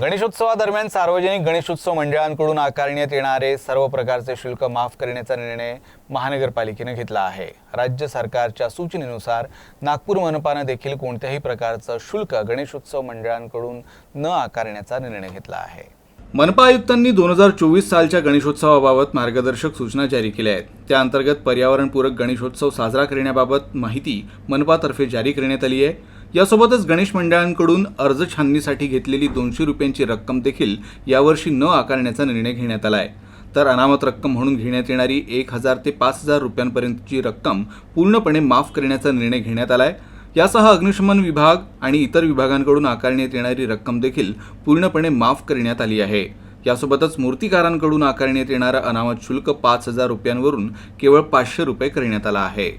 गणेशोत्सवादरम्यान सार्वजनिक गणेशोत्सव मंडळांकडून आकारण्यात येणारे सर्व प्रकारचे शुल्क माफ करण्याचा निर्णय महानगरपालिकेनं घेतला आहे. राज्य सरकारच्या सूचनेनुसार नागपूर मनपानं देखील कोणत्याही प्रकारचं शुल्क गणेशोत्सव मंडळांकडून न आकारण्याचा निर्णय घेतला आहे. मनपा आयुक्तांनी दोन हजार चोवीस सालच्या गणेशोत्सवाबाबत मार्गदर्शक सूचना जारी केल्या आहेत. त्या अंतर्गत पर्यावरणपूरक गणेशोत्सव साजरा करण्याबाबत माहिती मनपातर्फे जारी करण्यात आली आहे. यासोबतच गणेश मंडळांकडून अर्ज छाननीसाठी घेतलेली दोनशे रुपयांची रक्कम देखील यावर्षी न आकारण्याचा निर्णय घेण्यात आला आहे तर अनामत रक्कम म्हणून घेण्यात येणारी एक हजार ते पाच हजार रुपयांपर्यंतची रक्कम पूर्णपणे माफ करण्याचा निर्णय घेण्यात आला आहे यासह अग्निशमन विभाग आणि इतर विभागांकडून आकारण्यात येणारी रक्कम देखील पूर्णपणे माफ करण्यात आली आहे. यासोबतच मूर्तिकारांकडून आकारण्यात येणारं अनामत शुल्क पाच हजार रुपयांवरून केवळ पाचशे रुपये करण्यात आलं आहे.